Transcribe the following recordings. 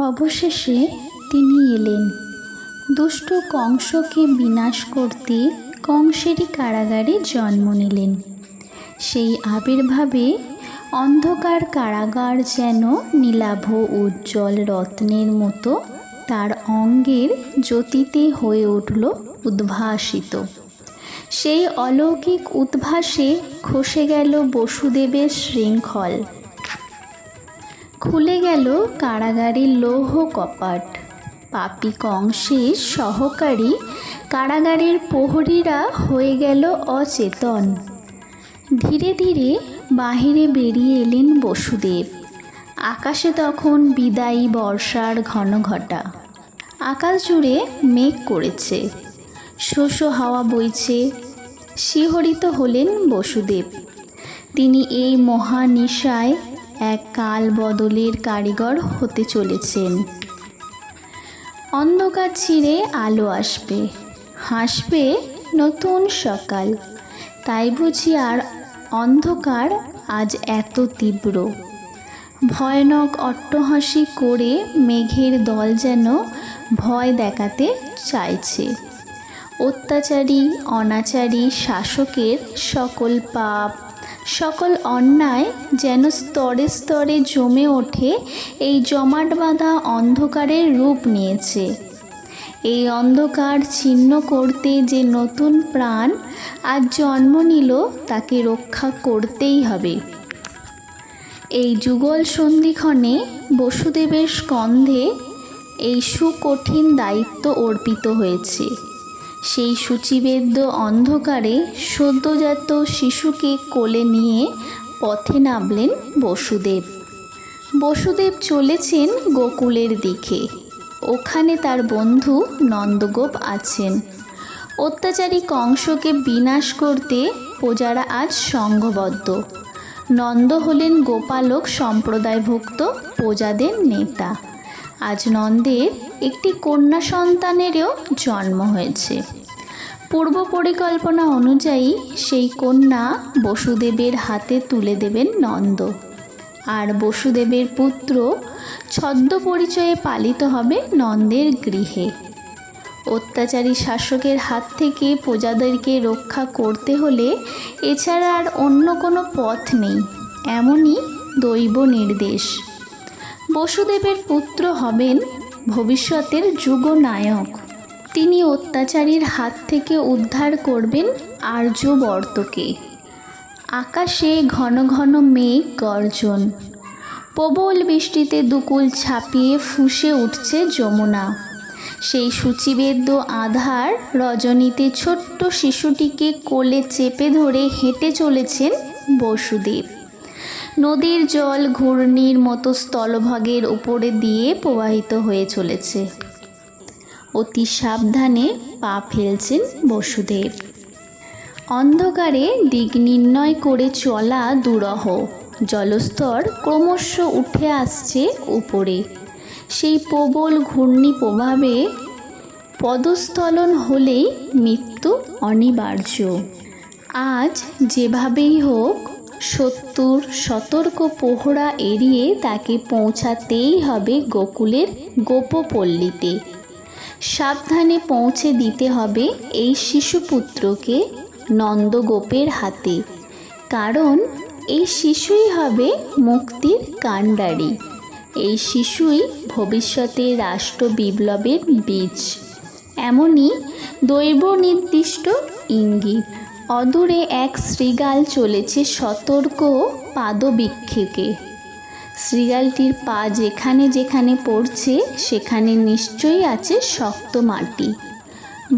অবশেষে তিনি এলেন। দুষ্ট কংসকে বিনাশ করতে কংসেরই কারাগারে জন্ম নিলেন। সেই আবির্ভাবে অন্ধকার কারাগার যেন নীলাভ উজ্জ্বল রত্নের মতো তার অঙ্গের জ্যোতিতে হয়ে উঠল উদ্ভাসিত। সেই অলৌকিক উদ্ভাসে খসে গেল বসুদেবের শৃঙ্খল। খুলে গেল কারাগারের লৌহ কপাট। পাপি কংসের সহকারী কারাগারের প্রহরীরা হয়ে গেল অচেতন। ধীরে ধীরে বাহিরে বেরিয়ে এলেন বসুদেব। আকাশে তখন বিদায়ী বর্ষার ঘন ঘটা। আকাশ জুড়ে মেঘ করেছে। শোষো হাওয়া বইছে। শিহরিত হলেন বসুদেব। তিনি এই মহানিশায় এক কাল বদলের কারিগর হতে চলেছেন। অন্ধকার ছিঁড়ে আলো আসবে, হাসবে নতুন সকাল। তাই বুঝি আর অন্ধকার আজ এত তীব্র। ভয়ানক অট্টহাসি করে মেঘের দল যেন ভয় দেখাতে চাইছে। অত্যাচারী, অনাচারী শাসকের সকল পাপ সকল অন্যায় যেন স্তরে স্তরে জমে ওঠে, এই জমাট বাঁধা অন্ধকারের রূপ নিয়েছে। এই অন্ধকার ছিন্ন করতে যে নতুন প্রাণ, আজ জন্ম নিল তাকে রক্ষা করতেই হবে। এই যুগল সন্ধিক্ষণে বসুদেবের স্কন্ধে এই সুকঠিন দায়িত্ব অর্পিত হয়েছে। সেই সূচিবেদ্য অন্ধকারে সদ্যজাত শিশুকে কোলে নিয়ে পথে নামলেন বসুদেব। বসুদেব চলেছেন গোকুলের দিকে। ওখানে তার বন্ধু নন্দগোপ আছেন। অত্যাচারী কংসকে বিনাশ করতে প্রজারা আজ সংঘবদ্ধ নন্দ হলেন গোপালক সম্প্রদায়ভুক্ত প্রজাদের নেতা। আজ নন্দের একটি কন্যা সন্তানেরও জন্ম হয়েছে। পূর্ব পরিকল্পনা অনুযায়ী সেই কন্যা বসুদেবের হাতে তুলে দেবেন নন্দ। আর বসুদেবের পুত্র ছদ্ম পরিচয়ে পালিত হবে নন্দের গৃহে। অত্যাচারী শাসকের হাত থেকে প্রজাদেরকে রক্ষা করতে হলে এছাড়া আর অন্য কোনো পথ নেই, এমনই দৈব নির্দেশ। বসুদেবের পুত্র হবেন ভবিষ্যতের যুগনায়ক। তিনি অত্যাচারীর হাত থেকে উদ্ধার করবেন আর্যবর্তকে। আকাশে ঘন ঘন মেঘ গর্জন। প্রবল বৃষ্টিতে দুকুল ছাপিয়ে ফুসে উঠছে যমুনা। সেই সূচিবেদ্য আধার রজনীতে ছোট্ট শিশুটিকে কোলে চেপে ধরে হেঁটে চলেছেন বসুদেব। নদীর জল ঘূর্ণির মতো স্থলভাগের উপরে দিয়ে প্রবাহিত হয়ে চলেছে। অতি সাবধানে পা ফেলছেন বসুদেব। অন্ধকারে দিক নির্ণয় করে চলা দুরহ। জলস্তর ক্রমশ উঠে আসছে উপরে। সেই প্রবল ঘূর্ণি প্রভাবে পদস্থলন হলেই মৃত্যু অনিবার্য। আজ যেভাবেই হোক সত্তর সতর্ক পোহরা এড়িয়ে তাকে পৌঁছাতেই হবে গোকুলের গোপপল্লীতে। সাবধানে পৌঁছে দিতে হবে এই শিশুপুত্রকে নন্দগোপের হাতে। কারণ এই শিশুই হবে মুক্তির কাণ্ডারি। এই শিশুই ভবিষ্যতে রাষ্ট্র বিপ্লবের বীজ। এমনই দৈব নির্দিষ্ট ইঙ্গিত। অদূরে এক শৃগাল চলেছে সতর্ক পাদবিক্ষেকে। শৃগালটির পা যেখানে যেখানে পড়ছে, সেখানে নিশ্চয়ই আছে শক্ত মাটি।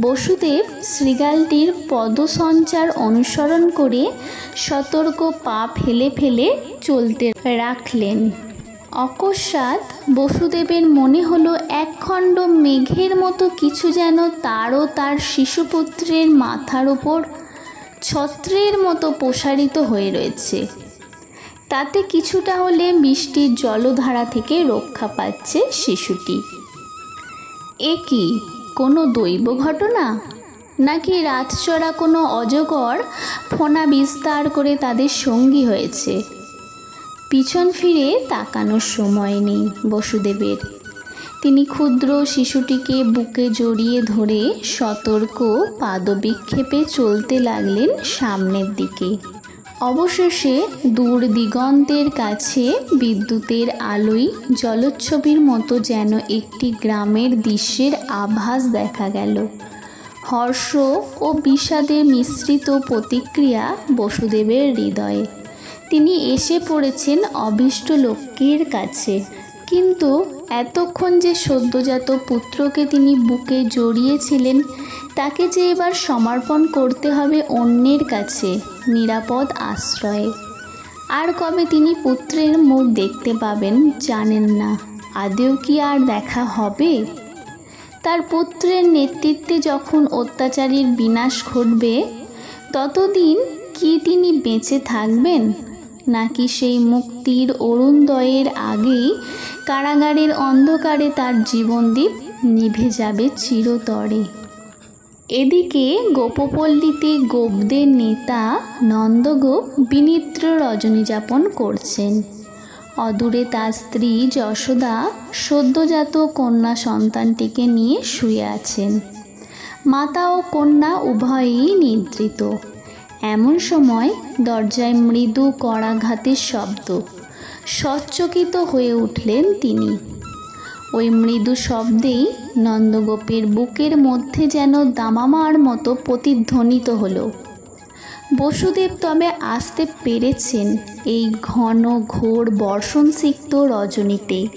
বসুদেব শৃগালটির পদসঞ্চার অনুসরণ করে সতর্ক পা ফেলে ফেলে চলতে রাখলেন। অকস্মাৎ বসুদেবের মনে হলো একখণ্ড মেঘের মতো কিছু যেন তারও তার শিশুপুত্রের মাথার ওপর ছত্রের মতো প্রসারিত হয়ে রয়েছে। তাতে কিছুটা হলে বৃষ্টির জলধারা থেকে রক্ষা পাচ্ছে শিশুটি। এ কি, কোনো দৈব ঘটনা? নাকি রাতচরা কোনো অজগর ফোনা বিস্তার করে তাদের সঙ্গী হয়েছে? পিছন ফিরে তাকানোর সময় নেই বসুদেবের। তিনি ক্ষুদ্র শিশুটিকে বুকে জড়িয়ে ধরে সতর্ক পাদবিক্ষেপে চলতে লাগলেন সামনের দিকে। অবশেষে দূর দিগন্তের কাছে বিদ্যুতের আলোয় জলোচ্ছবির মতো যেন একটি গ্রামের দৃশ্যের আভাস দেখা গেল। হর্ষ ও বিষাদে মিশ্রিত প্রতিক্রিয়া বসুদেবের হৃদয়ে। তিনি এসে পড়েছেন অভীষ্ট লক্ষ্মীর কাছে। কিন্তু এতক্ষণ যে সদ্যজাত পুত্রকে তিনি বুকে জড়িয়েছিলেন, তাকে যে এবার সমর্পণ করতে হবে অন্যের কাছে, নিরাপদ আশ্রয়ে। আর কবে তিনি পুত্রের মুখ দেখতে পাবেন জানেন না। আদেও কি আর দেখা হবে? তার পুত্রের নেতৃত্বে যখন অত্যাচারীর বিনাশ ঘটবে, ততদিন কি তিনি বেঁচে থাকবেন? নাকি সেই মুক্তির অরুণোদয়ের আগেই কারাগারের অন্ধকারে তার জীবনদীপ নিভে যাবে চিরতরে? এদিকে গোপপল্লীতে গোপদের নেতা নন্দগোপ বিনিদ্র রজনী যাপন করছেন। অদূরে তার স্ত্রী যশোদা সদ্যজাত কন্যা সন্তানটিকে নিয়ে শুয়ে আছেন। মাতা ও কন্যা উভয়েই নিদ্রিত। এমন সময় দরজায় মৃদু কড়াঘাতের শব্দ। সচ্চকিত হয়ে উঠলেন তিনি। ওই মৃদু শব্দেই নন্দগোপের বুকের মধ্যে যেন দামামার মতো প্রতিধ্বনিত হলো। বসুদেব তবে আসতে পেরেছেন এই ঘন ঘোর বর্ষণসিক্ত রজনীতে।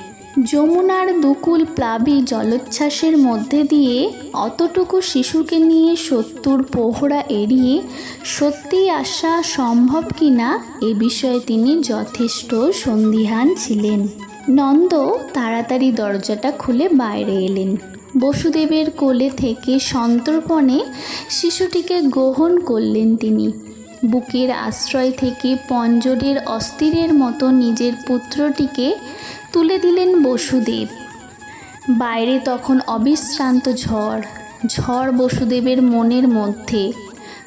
যমুনার দুকুল প্লাবী জলোচ্ছ্বাসের মধ্যে দিয়ে অতটুকু শিশুকে নিয়ে শত্রুর পোহরা এড়িয়ে সত্যিই আসা সম্ভব কিনা এ বিষয়ে তিনি যথেষ্ট সন্দিহান ছিলেন। নন্দ তাড়াতাড়ি দরজাটা খুলে বাইরে এলেন। বসুদেবের কোলে থেকে সন্তর্পণে শিশুটিকে গ্রহণ করলেন তিনি। বুকের আশ্রয় থেকে পঞ্জরের অস্থিরের মতো নিজের পুত্রটিকে তুলে দিলেন বসুদেব। বাইরে তখন অবিশ্রান্ত ঝড় ঝড় বসুদেবের মনের মধ্যে।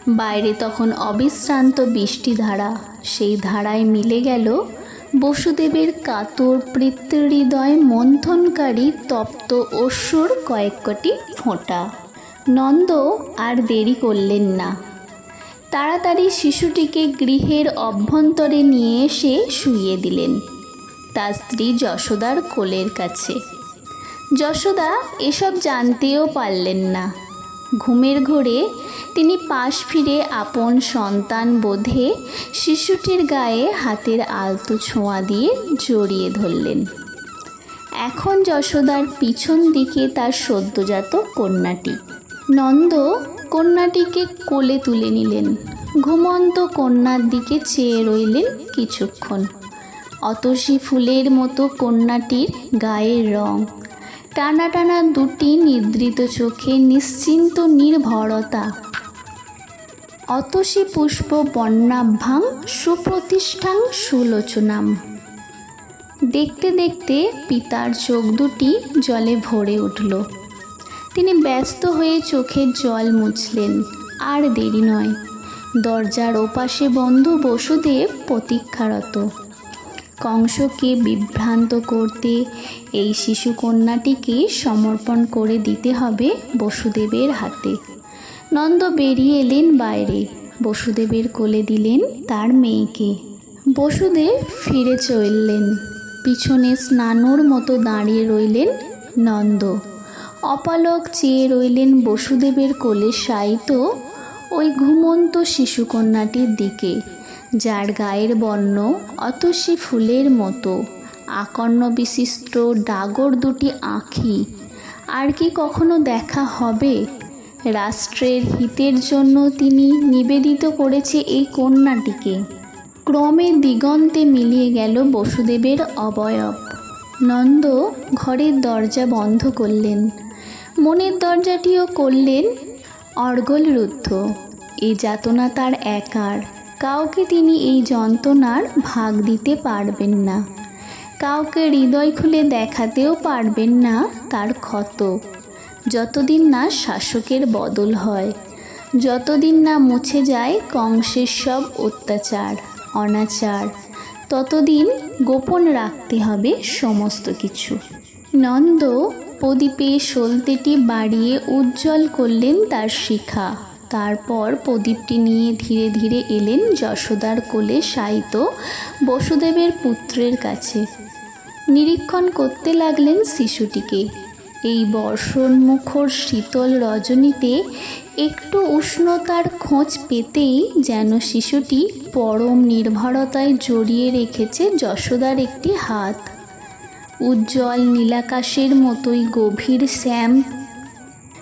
বাইরে তখন অবিশ্রান্ত বৃষ্টিধারা সেই ধারায় মিলে গেল বসুদেবের কাতর হৃদয় মন্থনকারী তপ্ত অসুর কয়েক কটি ফোঁটা। নন্দ আর দেরি করলেন না। তাড়াতাড়ি শিশুটিকে গৃহের অভ্যন্তরে নিয়ে এসে শুইয়ে দিলেন। তার স্ত্রী যশোদার কোলের কাছে। যশোদা এসব জানতেও পারলেন না। ঘুমের ঘোরে তিনি পাশ ফিরে আপন সন্তান বোধে শিশুটির গায়ে হাতের আলতো ছোঁয়া দিয়ে জড়িয়ে ধরলেন। এখন যশোদার পিছন দিকে তার সদ্যজাত কন্যাটি। নন্দ কন্যাটিকে কোলে তুলে নিলেন। ঘুমন্ত কন্যার দিকে চেয়ে রইলেন কিছুক্ষণ। অতসী ফুলের মতো কন্যাটির গায়ের রং। টানা টানা দুটি নিদ্রিত চোখে নিশ্চিন্ত নির্ভরতা। অতসী পুষ্প বন্যাভ্যাং সুপ্রতিষ্ঠাং সুলোচনাম। দেখতে দেখতে পিতার চোখ দুটি জলে ভরে উঠল। তিনি ব্যস্ত হয়ে চোখের জল মুছলেন। আর দেরি নয়। দরজার ওপাশে বন্ধু বসুদেব প্রতীক্ষারত। কংসকে বিভ্রান্ত করতে এই শিশু কন্যাটিকে সমর্পণ করে দিতে হবে বসুদেবের হাতে। নন্দ বেরিয়ে এলেন বাইরে। বসুদেবের কোলে দিলেন তার মেয়েকে। বসুদেব ফিরে চললেন। পিছনে স্নানুর মতো দাঁড়িয়ে রইলেন নন্দ। অপালক চেয়ে রইলেন বসুদেবের কোলে শায়িত ওই ঘুমন্ত শিশুকন্যাটির দিকে। যার গায়ের বর্ণ অতসী ফুলের মতো। আকর্ণ বিশিষ্ট ডাগর দুটি আঁখি। আর কি কখনো দেখা হবে? রাষ্ট্রের হিতের জন্য তিনি নিবেদিত করেছে এই কন্যাটিকে। ক্রমে দিগন্তে মিলিয়ে গেল বসুদেবের অবয়ব। নন্দ ঘরের দরজা বন্ধ করলেন। মনের দরজাটিও করলেন অর্গলরুদ্ধ। এই যাতনা তার একার। কাউকে তিনি এই যন্ত্রণার ভাগ দিতে পারবেন না। কাউকে হৃদয় খুলে দেখাতেও পারবেন না তার ক্ষত। যতদিন না শাসকের বদল হয়, যতদিন না মুছে যায় কংসের সব অত্যাচার, অনাচার, ততদিন গোপন রাখতে হবে সমস্ত কিছু। নন্দ প্রদীপে সলতেটি বাড়িয়ে উজ্জ্বল করলেন তার শিখা। তারপর প্রদীপটি নিয়ে ধীরে ধীরে এলেন যশোদার কোলে শায়িত বসুদেবের পুত্রের কাছে। নিরীক্ষণ করতে লাগলেন শিশুটিকে। এই বর্ষণমুখর শীতল রজনীতে একটু উষ্ণতার খোঁজ পেতেই যেন শিশুটি পরম নির্ভরতায় জড়িয়ে রেখেছে যশোদার একটি হাত। উজ্জ্বল নীলাকাশের মতোই গভীর শ্যাম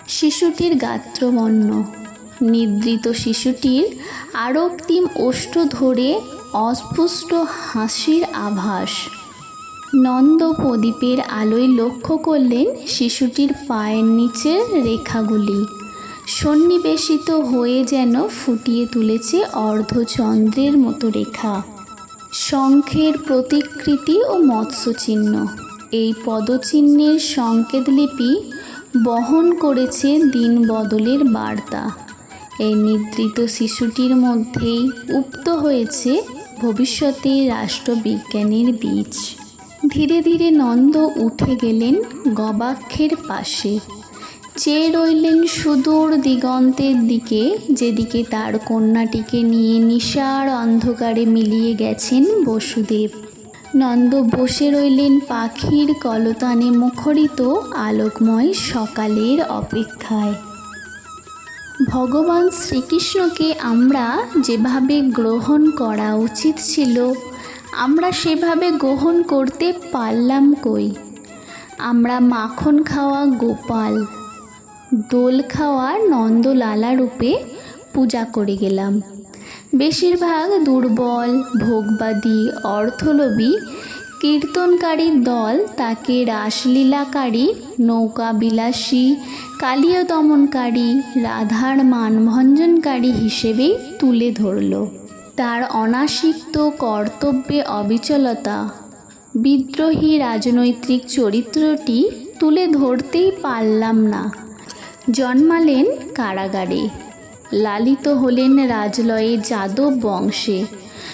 শিশুটির গাত্রবর্ণ নিদ্রিত শিশুটির আরক্তিম ওষ্ঠ ধরে অস্পুষ্ট হাসির আভাস। নন্দ প্রদীপের আলোয় লক্ষ্য করলেন শিশুটির পায়ের নিচের রেখাগুলি। সন্নিবেশিত হয়ে যেন ফুটিয়ে তুলেছে অর্ধচন্দ্রের মতো রেখা। শঙ্খের প্রতিকৃতি ও মৎস্যচিহ্ন। এই পদচিহ্নের সংকেতলিপি বহন করেছে দিন বদলের বার্তা। এই নিদ্রিত শিশুটির মধ্যেই উপ্ত হয়েছে ভবিষ্যতে রাষ্ট্রবিজ্ঞানের বীজ। ধীরে ধীরে নন্দ উঠে গেলেন গবাক্ষের পাশে। চেয়ে রইলেন সুদূর দিগন্তের দিকে, যেদিকে তার কন্যাটিকে নিয়ে নিশার অন্ধকারে মিলিয়ে গেছেন বসুদেব। নন্দ বসে রইলেন পাখির কলতানে মুখরিত আলোকময় সকালের অপেক্ষায়। ভগবান শ্রীকৃষ্ণকে আমরা যেভাবে গ্রহণ করা উচিত ছিল, আমরা সেভাবে গ্রহণ করতে পারলাম কই? আমরা মাখন খাওয়া গোপাল, দোল খাওয়া নন্দলালা রূপে পূজা করে গেলাম। বেশিরভাগ দুর্বল, ভোগবাদী, অর্থলোভী কীর্তনকারীর দল তাকে রাসলীলাকারী নৌকা বিলাসী কালীয় দমনকারী রাধার মানভঞ্জনকারী হিসেবেই তুলে ধরল। তার অনাসিক্ত কর্তব্যে অবিচলতা, বিদ্রোহী রাজনৈতিক চরিত্রটি তুলে ধরতেই পারলাম না। জন্মালেন কারাগারে। লালিত হলেন রাজলয়ে যাদব বংশে।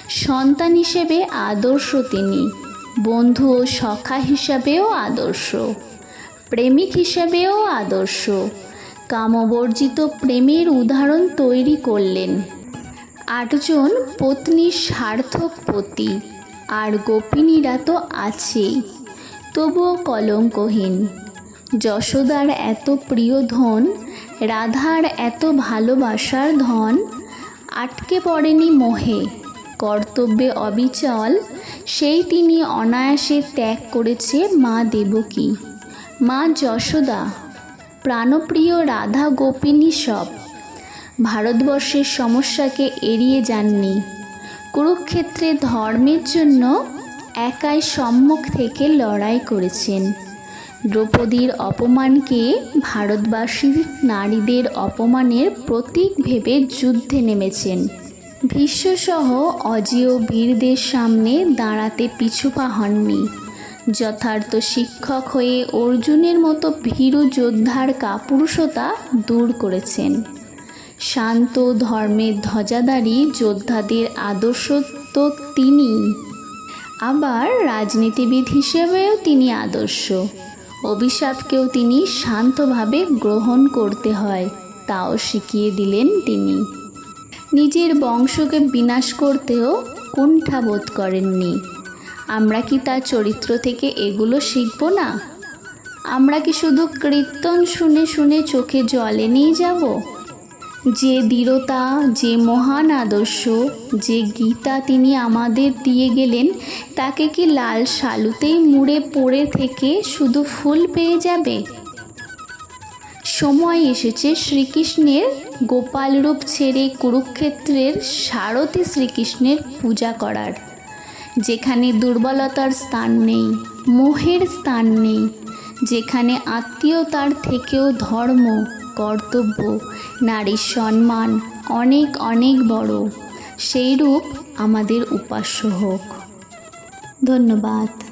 সন্তান হিসেবে আদর্শ তিনি। বন্ধু ও সখা হিসাবেও আদর্শ। প্রেমিক হিসাবেও আদর্শ। কামবর্জিত প্রেমের উদাহরণ তৈরি করলেন। আটজন পত্নীর সার্থক পতি, আর গোপিনীরা তো আছেই, তবুও কলঙ্কহীন। যশোদার এত প্রিয় ধন, রাধার এত ভালোবাসার ধন, আটকে পড়েনি মোহে। কর্তব্যে অবিচল, সেই তিনি অনায়াসে ত্যাগ করেছে মা দেবকী। মা যশোদা, প্রাণপ্রিয় রাধা গোপিনী সব। ভারতবর্ষের সমস্যাকে এড়িয়ে যাননি। কুরুক্ষেত্রে ধর্মের জন্য একাই সম্মুখ থেকে লড়াই করেছেন। দ্রৌপদীর অপমানকে ভারতবাসীর নারীদের অপমানের প্রতীক ভেবে যুদ্ধে নেমেছেন। ভীষ্মসহ অজেয় বীরদের সামনে দাঁড়াতে পিছুপা হননি। যথার্থ শিক্ষক হয়ে অর্জুনের মতো ভীরু যোদ্ধার কাপুরুষতা দূর করেছেন। শান্ত ধর্মের ধ্বজাধারী যোদ্ধাদের আদর্শ তো তিনি। আবার রাজনীতিবিদ হিসেবেও তিনি আদর্শ। অভিশাপকেও তিনি শান্তভাবে গ্রহণ করতে হয়, তাও শিখিয়ে দিলেন তিনি। নিজের বংশকে বিনাশ করতেও কুণ্ঠাবোধ করেননি। আমরা কি তার চরিত্র থেকে এগুলো শিখব না? আমরা কি শুধু কীর্তন শুনে শুনে চোখে জলে এনেই যাব? যে দৃঢ়তা, যে মহান আদর্শ, যে গীতা তিনি আমাদের দিয়ে গেলেন, তাকে কি লাল শালুতেই মুড়ে পড়ে থেকে শুধু ফুল পেয়ে যাবে? সময় এসেছে শ্রীকৃষ্ণের গোপাল রূপ ছেড়ে কুরুক্ষেত্রের সারথী শ্রীকৃষ্ণের পূজা করার। যেখানে দুর্বলতার স্থান নেই, মোহের স্থান নেই, যেখানে আত্মীয়তার থেকেও ধর্ম, কর্তব্য, নারীর সম্মান অনেক অনেক বড়। সেই রূপ আমাদের উপাস্য হোক। ধন্যবাদ।